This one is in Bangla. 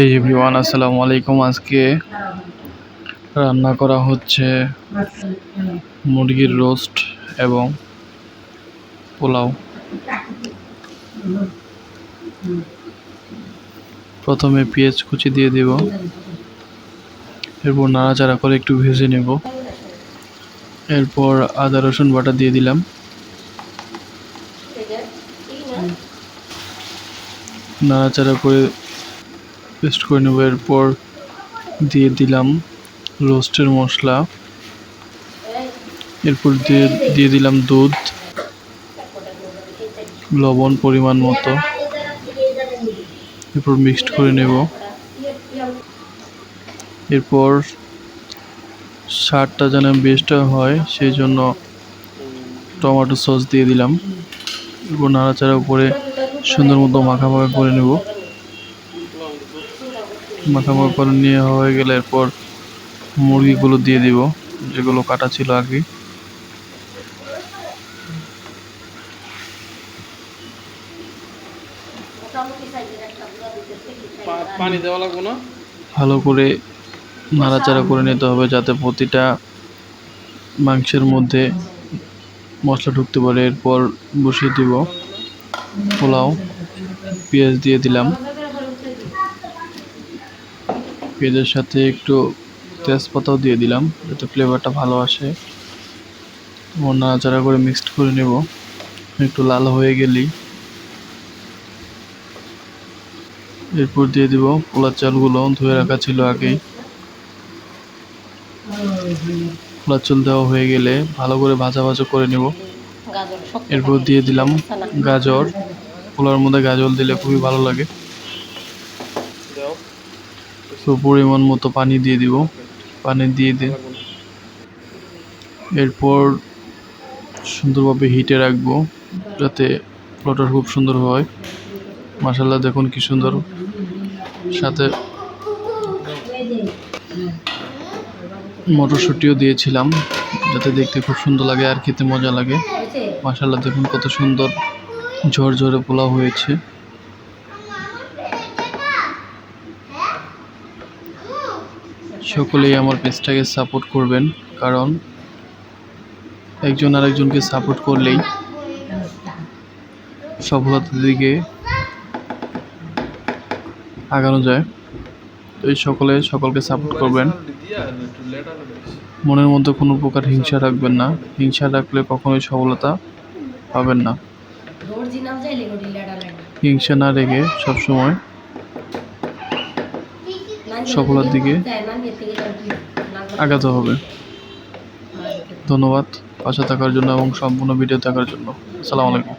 এই এভরিওয়ান আসসালামু আলাইকুম আজকে রান্না করা হচ্ছে মুরগির রোস্ট এবং পোলাও। প্রথমে পেঁয়াজ কুচি দিয়ে দেব। এরপর নাড়াচাড়া করে একটু ভেজে নেব। এরপর আদা, রসুন বাটা দিয়ে দিলাম। নাড়াচাড়া করে পেস্ট করে নেব, এরপর দিয়ে দিলাম রোস্টের মশলা। এরপর দিয়ে দিয়ে দিলাম দুধ, লবণ পরিমাণ মতো। এরপর মিক্সড করে নেব। এরপর স্বাদটা যেন বেস্টটা হয়, সেই জন্য টমেটো সস দিয়ে দিলাম। এরপর নাড়াচাড়া উপরে সুন্দর মতো মাখা মাখা করে নেব। করে নিয়ে হয়ে গেলে এরপর মুরগিগুলো দিয়ে দিব যেগুলো কাটা ছিল আগে পানি দেওয়া লাগবো না? ভালো করে নাড়াচাড়া করে নিতে হবে যাতে প্রতিটা মাংসের মধ্যে মশলা ঢুকতে পারে। এরপর বসিয়ে দিব পোলাও পেঁয়াজ দিয়ে দিলাম। পেঁয়াজের সাথে একটু তেজপাতাও দিয়ে দিলাম, যাতে ফ্লেভারটা ভালো আসে। নাড়াচাড়া করে মিক্সড করে নেব। একটু লাল হয়ে গেলেই। এরপর দিয়ে দিব পোলার চালগুলো, ধুয়ে রাখা ছিল আগেই। পোলার চাল দেওয়া হয়ে গেলে ভালো করে ভাজা ভাজা করে নেব। এরপর দিয়ে দিলাম গাজর। পোলার মধ্যে গাজর দিলে খুবই ভালো লাগে। তো পরিমাণ মতো পানি দিয়ে দিব। পানি দিয়ে দিয়ে এরপর সুন্দরভাবে হিটে রাখব, যাতে পোলাওটা খুব সুন্দর হয়। মাসাল্লাহ দেখুন কি সুন্দর। সাথে মটরশুঁটিও দিয়েছিলাম, যাতে দেখতে খুব সুন্দর লাগে আর খেতে মজা লাগে। মাসাল্লাহ দেখুন কত সুন্দর ঝরঝরে পোলাও হয়েছে। সকলেই আমার পেজটাকে সাপোর্ট করবেন কারণ একজন আরেকজনকে সাপোর্ট করলেই সফলতার দিকে আগানো যায়। তো এই সকলে সকলকে সাপোর্ট করবেন। মনের মধ্যে কোনো প্রকার হিংসা রাখবেন না। হিংসা রাখলে কখনোই সফলতা পাবেন না। হিংসা না রেখে সবসময় সফলতার দিকে আগাতে হবে। ধন্যবাদ। পাশে থাকার জন্য এবং সম্পূর্ণ ভিডিও দেখার জন্য। আসসালামু আলাইকুম।